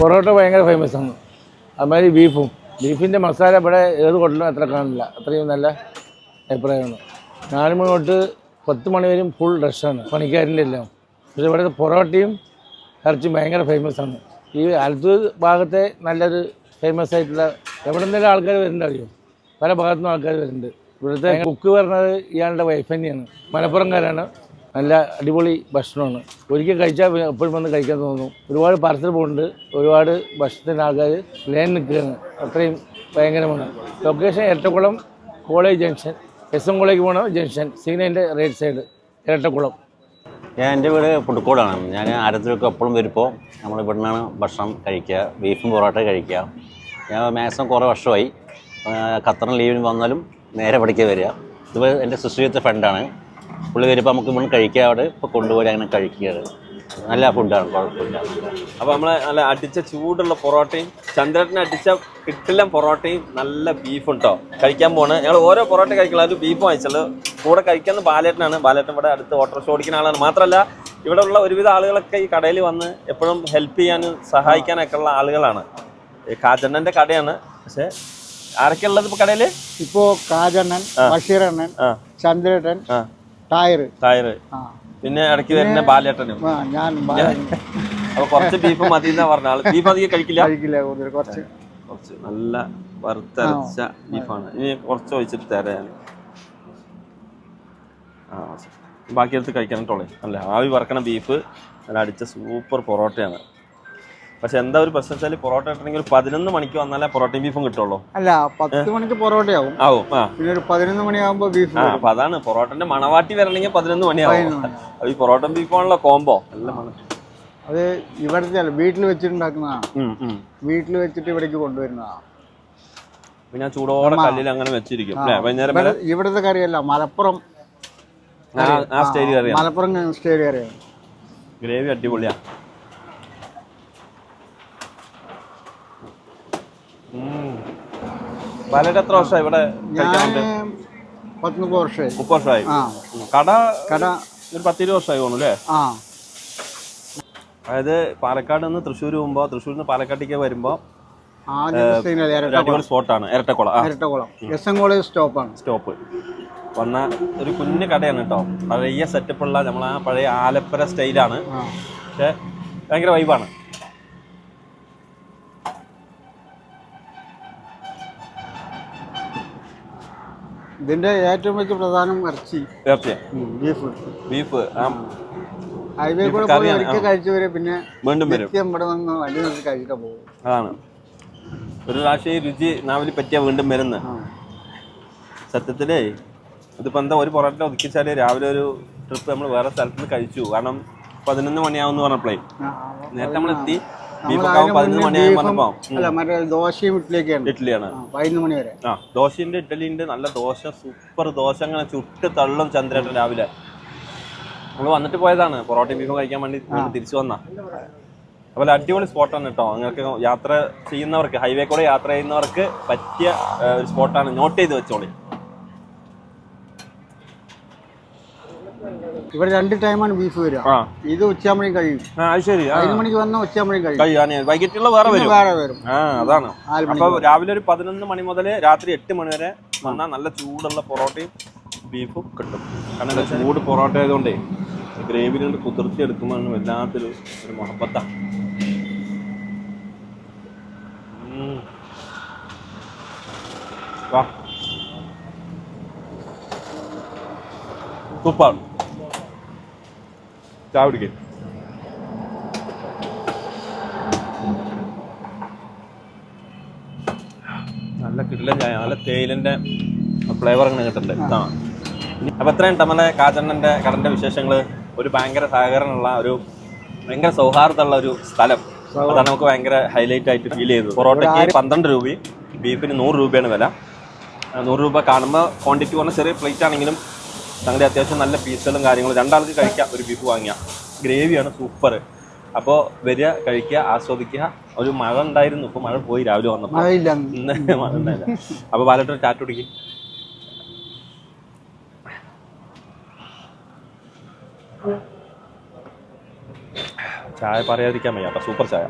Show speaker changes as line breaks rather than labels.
പൊറോട്ട ഭയങ്കര ഫേമസ് ആണ്. അതുമാതിരി ബീഫും. ബീഫിന്റെ മസാല ഇവിടെ ഏത് ഹോട്ടലും അത്ര കാണില്ല അത്രയും നല്ല അഭിപ്രായമാണ്. നാല് മണി തൊട്ട് പത്ത് മണി ഫുൾ റഷാണ് പണിക്കാരിന്റെ എല്ലാം. പക്ഷേ ഇവിടുത്തെ പൊറോട്ടയും ഇറച്ചിയും ഭയങ്കര ഫേമസ് ആണ്. ഈ ആലത്തൂർ ഭാഗത്തെ നല്ലൊരു ഫേമസ് ആയിട്ടുള്ള എവിടെ നിന്നെല്ലാം ആൾക്കാർ വരുന്നുണ്ട് അറിയോ? പല ഭാഗത്തുനിന്നും ആൾക്കാർ വരുന്നുണ്ട്. ഇവിടുത്തെ കുക്ക് പറഞ്ഞത് ഇയാളുടെ വൈഫ് തന്നെയാണ്. മലപ്പുറംകാരാണ്. നല്ല അടിപൊളി ഭക്ഷണമാണ്. ഒരിക്കൽ കഴിച്ചാൽ എപ്പോഴും വന്ന് കഴിക്കാൻ തോന്നും. ഒരുപാട് പാർസൽ പോകുന്നുണ്ട് ഒരുപാട് ഭക്ഷണത്തിന് ആൾക്കാർ ലൈൻ നിൽക്കുകയാണ്. അത്രയും ഭയങ്കരമാണ്. Location Irattakulam college junction S M college പോകണം ജംഗ്ഷൻ സിഗ്നലിന്റെ റൈറ്റ് സൈഡ് ഇരട്ടക്കുളം
ഞാൻ എന്റെ വീട് പുതുക്കോടാണ്. ഞാൻ ആരത്തിലൊക്കെ എപ്പോഴും വരുമ്പോൾ നമ്മൾ ഇവിടെ നിന്നാണ് ഭക്ഷണം കഴിക്കുക ബീഫും പൊറോട്ട കഴിക്കുക. ഞാൻ മാക്സിമം കുറേ വർഷമായി ഖത്തറിന് ലീവിന് വന്നാലും നേരെ പഠിക്കാൻ വരിക. ഇതിപ്പോൾ എന്റെ സുശ്രീത്തെ ഫ്രണ്ടാണ് പുള്ളി വരുമ്പോൾ നമുക്ക് ഇവിടെ കഴിക്കുക അവിടെ ഇപ്പോൾ കൊണ്ടുപോയി അങ്ങനെ കഴിക്കുകയാണ്. നല്ല ഫുഡാണ് കുഴപ്പമില്ല.
അപ്പോൾ നമ്മളെ നല്ല അടിച്ച ചൂടുള്ള പൊറോട്ടയും ചന്ദ്രനെ അടിച്ച കിട്ടില്ല പൊറോട്ടയും നല്ല ബീഫ് ഉണ്ടോ കഴിക്കാൻ പോണ്. ഞങ്ങൾ ഓരോ പൊറോട്ട കഴിക്കണം അതിൽ ബീഫ് വാങ്ങിച്ചുള്ളൂ. കൂടെ കഴിക്കുന്ന ബാലേട്ടനാണ്. ബാലേട്ടൻ ഇവിടെ അടുത്ത് ഓട്ടോറിക്ഷ ഓടിക്കുന്ന ആളാണ്. മാത്രമല്ല ഇവിടെ ഉള്ള ഒരുവിധ ആളുകളൊക്കെ ഈ കടയിൽ വന്ന് എപ്പോഴും ഹെൽപ്പ് ചെയ്യാനും സഹായിക്കാനൊക്കെ ഉള്ള ആളുകളാണ്. ഈ കാജണ്ണന്റെ കടയാണ്. പക്ഷെ ആരൊക്കെ ഉള്ളത് ഇപ്പൊ കടയിൽ?
ഇപ്പോ കാജണ്ണൻ ബഷീറണ്ണൻ ചന്ദ്രേട്ടൻ ടയർ ടയർ
പിന്നെ ഇടയ്ക്ക് വരുന്ന ബാലേട്ടനും.
ഞാൻ
അപ്പൊ കുറച്ച് ബീഫ് മതി എന്നാ പറഞ്ഞ ആൾ. ബീഫ് അധികം കഴിക്കില്ല?
കഴിക്കില്ല കുറച്ച്.
കുറച്ച് നല്ല വറുത്തരച്ച ബീഫാണ് ഇനി കുറച്ച് ഒഴിച്ചിട്ട് തരാം. ആ. ബാക്കി എടുത്ത് കഴിക്കണം ടോളെ അല്ല? ആവി വറക്കണ ബീഫ് നല്ല അടിച്ച സൂപ്പർ പൊറോട്ടയാണ്. പക്ഷെ എന്താ ഒരു പ്രശ്നം വെച്ചാൽ പൊറോട്ട കിട്ടണമെങ്കിൽ ഒരു പതിനൊന്ന് മണിക്ക് വന്നാലേ പൊറോട്ടയും ബീഫും കിട്ടുള്ളൂ.
അല്ല പത്ത് മണിക്ക് പൊറോട്ടയാവും.
ആവും ആ.
പിന്നെ ഒരു പതിനൊന്ന് മണിയാകുമ്പോ ബീഫ്
ആ അപ്പൊ അതാണ് പൊറോട്ടന്റെ മണവാട്ടി വരണമെങ്കിൽ പതിനൊന്ന് മണിയാവും. അപ്പൊ ഈ പൊറോട്ടയും ബീഫാണല്ലോ കോംബോ. നല്ല മണം.
അത് ഇവിടുത്തെ വീട്ടിൽ വെച്ചിട്ടുണ്ടാക്കുന്നതാണ്. വീട്ടിൽ വെച്ചിട്ട് ഇവിടേക്ക് കൊണ്ടുവരുന്നതാണ്
പിന്നെ ചൂടോടെ കല്ലിൽ അങ്ങനെ വെച്ചിരിക്കും. വൈകുന്നേരം
ഇവിടുത്തെ കറിയല്ല മലപ്പുറം മലപ്പുറം സ്റ്റേറ്റ് കറിയാണ്
ഗ്രേവി അടിപൊളിയാ. പലരുടെ എത്ര വർഷമായി ഇവിടെ
ഞാൻ
കഴിക്കാനുണ്ട്
പത്ത് വർഷമായി.
മുപ്പത് വർഷമായി.
ആ.
കട
കട.
ഒരു പത്തിരുപത് വർഷമായി തോന്നുന്നു അല്ലേ?
ആ.
അതായത് പാലക്കാട് നിന്ന് തൃശ്ശൂർ പോകുമ്പോൾ തൃശ്ശൂരിൽ നിന്ന് പാലക്കാട്ടേക്ക് വരുമ്പോൾ
ആദ്യം
ഒരു
ഇരട്ടക്കുളം.
അടിപൊളി സ്പോട്ടാണ് ഇരട്ടക്കുളം. ആ.
ഇരട്ടക്കുളം. എസ് എൻ കോളേജ് സ്റ്റോപ്പാണ്
സ്റ്റോപ്പ് വന്ന ഒരു കുഞ്ഞു കടയാണ് കേട്ടോ. പഴയ സെറ്റപ്പുള്ള നമ്മൾ ആ പഴയ ആലപ്പുര സ്റ്റൈലാണ്
ആ.
പക്ഷെ ഭയങ്കര വൈബാണ്
ഇതിന്റെ ഏറ്റവും വലിയ പ്രധാനം ഇറച്ചി.
ഇറച്ചി.
ബീഫ്
ബീഫ്
ഹൈവേ കൂടെ പോയി ഒരിക്കൽ കഴിച്ചു വരെ പിന്നെ
വീണ്ടും വരും.
ഇവിടെ വന്ന് നിർത്തി കഴിച്ചിട്ട് പോകും.
അതാണ്. ഒരു പ്രാവശ്യം ഈ രുചി നാവിൽ പറ്റിയ വീണ്ടും
വരുന്ന.
സത്യത്തിലേ ഇതിപ്പോൾ എന്താ ഒരു പൊറോട്ട ഒതുക്കിച്ചാൽ രാവിലെ ഒരു ട്രിപ്പ് നമ്മൾ വേറെ സ്ഥലത്ത് നിന്ന് കഴിച്ചു. കാരണം പതിനൊന്ന് മണിയാവും എന്ന് പറഞ്ഞപ്പോഴേ നേരത്തെ നമ്മൾ എത്തി
അല്ല മറ്റേ ദോശയും ഇഡ്ഡലിയൊക്കെയാണ്.
ഇഡ്ഡലിയാണ്.
പതിനൊന്ന് മണി വരെ.
ആ ദോശയുണ്ട് ഇഡ്ഡലിയുണ്ട് നല്ല ദോശ സൂപ്പർ ദോശ അങ്ങനെ ചുട്ട് തള്ളും ചന്ദ്രേട്ടൻ രാവിലെ. നമ്മൾ വന്നിട്ട് പോയതാണ്. പൊറോട്ടയും ബീഫും കഴിക്കാൻ വേണ്ടി തിരിച്ചു വന്ന. അപ്പോൾ അടിപൊളി സ്പോട്ടാണ് കേട്ടോ നിങ്ങൾക്ക് യാത്ര ചെയ്യുന്നവർക്ക് ഹൈവേ കൂടെ യാത്ര ചെയ്യുന്നവർക്ക് പറ്റിയ ഒരു സ്പോട്ടാണ്. നോട്ട് ചെയ്ത് വെച്ചോളി.
ഇവിടെ രണ്ട് ടൈമാണ് ബീഫ് വരിക.
ആ.
ഇത് ഉച്ചയാകുമ്പോഴേക്കും കഴിയും.
ആ അത് ശരി. ആ.
പതിനൊന്ന് മണിക്ക് വന്നാൽ ഉച്ചയാകുമ്പോഴേക്കും കഴിയും.
കഴിയാനേ വൈകിട്ടുള്ള വേറെ
പിന്നെ
വരും.
വേറെ വരും.
ആ അതാണ്.
നാല്
അപ്പൊ രാവിലെ ഒരു പതിനൊന്ന് മണി മുതൽ രാത്രി എട്ട് മണി വരെ വന്നാൽ നല്ല ചൂടുള്ള പൊറോട്ടയും ബീഫും കിട്ടും. കാരണം എന്താ ചൂട് പൊറോട്ട ആയതുകൊണ്ടേ ഗ്രേവി കൊണ്ട് കുതിർത്തി എടുക്കുമ്പോൾ വല്ലാത്തൊരു ഒരു മഹബത്താണ് സൂപ്പർ. ചായ കുടിക്കും നല്ല കിടിലൻ ചായ നല്ല തേയിലിന്റെ ഫ്ലേവർ ഇങ്ങനെ കിട്ടുന്നുണ്ട് ആ. അപ്പൊ എത്രയും നമ്മളെ കടന്റെ വിശേഷങ്ങൾ ഒരു ഭയങ്കര സഹകരണമുള്ള ഒരു ഭയങ്കര സൗഹാർദ്ദമുള്ള ഒരു സ്ഥലം. അതാണ് നമുക്ക് ഭയങ്കര ഹൈലൈറ്റ് ആയിട്ട് ഫീൽ ചെയ്തത്. പൊറോട്ടയ്ക്ക് പന്ത്രണ്ട് രൂപയും ബീഫിന് നൂറ് രൂപയാണ് വില. നൂറ് രൂപ കാണുമ്പോൾ ക്വാണ്ടിറ്റി പറഞ്ഞാൽ ചെറിയ പ്ലേറ്റ് ആണെങ്കിലും ഞങ്ങളുടെ അത്യാവശ്യം നല്ല പീസുകളും കാര്യങ്ങളും. രണ്ടാൾക്ക് കഴിക്കാം ഒരു ബീഫ് വാങ്ങിയ. ഗ്രേവിയാണ് സൂപ്പർ അപ്പോൾ വരിക കഴിക്കുക ആസ്വദിക്കുക. ഒരു മഴ ഉണ്ടായിരുന്നു ഇപ്പോൾ മഴ പോയി രാവിലെ വന്നപ്പോൾ ഇന്ന് മഴ അപ്പോൾ പാലട്ടൊരു ചാറ്റ് കുടിക്കും. ചായ പറയാതിരിക്കാൻ വയ്യ സൂപ്പർ ചായ.